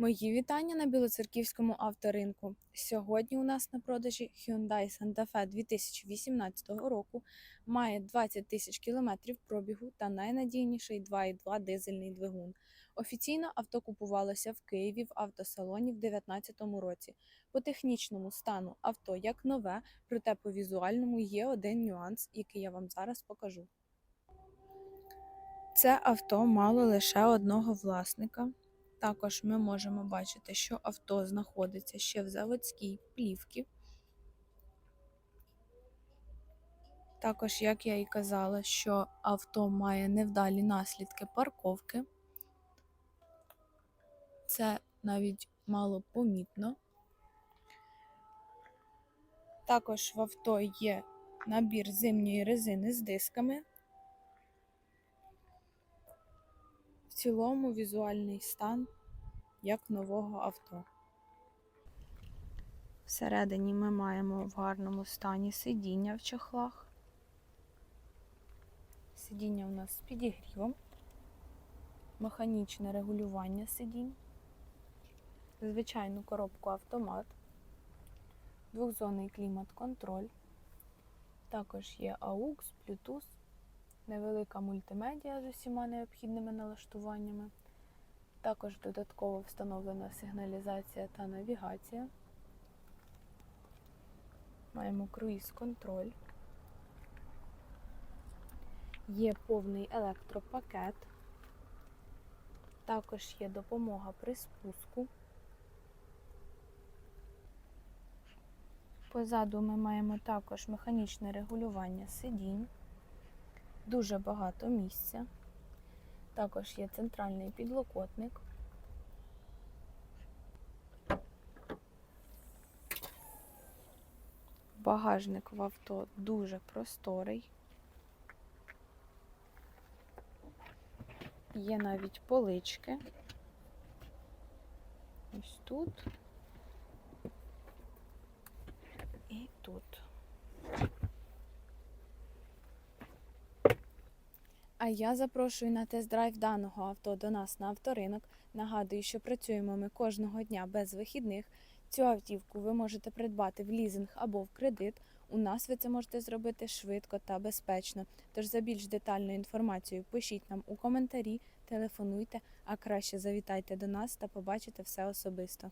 Мої вітання на Білоцерківському авторинку. Сьогодні у нас на продажі Hyundai Santa Fe 2018 року має 20 тисяч кілометрів пробігу та найнадійніший 2.2 дизельний двигун. Офіційно авто купувалося в Києві в автосалоні в 2019 році. По технічному стану авто як нове, проте по візуальному є один нюанс, який я вам зараз покажу. Це авто мало лише одного власника. Також ми можемо бачити, що авто знаходиться ще в заводській плівці. Також, як я і казала, що авто має невдалі наслідки парковки. Це навіть мало помітно. Також в авто є набір зимньої резини з дисками. В цілому візуальний стан як нового авто. Всередині ми маємо в гарному стані сидіння в чохлах. Сидіння у нас з підігрівом, механічне регулювання сидінь, звичайну коробку автомат, двохзонний клімат-контроль, також є AUX, Bluetooth, невелика мультимедіа з усіма необхідними налаштуваннями. Також додатково встановлена сигналізація та навігація. Маємо круїз-контроль. Є повний електропакет. Також є допомога при спуску. Позаду ми маємо також механічне регулювання сидінь. Дуже багато місця. Також є центральний підлокотник. Багажник в авто дуже просторий. Є навіть полички. Ось тут і тут. А я запрошую на тест-драйв даного авто до нас на авторинок. Нагадую, що працюємо ми кожного дня без вихідних. Цю автівку ви можете придбати в лізинг або в кредит. У нас ви це можете зробити швидко та безпечно. Тож за більш детальною інформацією пишіть нам у коментарі, телефонуйте, а краще завітайте до нас та побачите все особисто.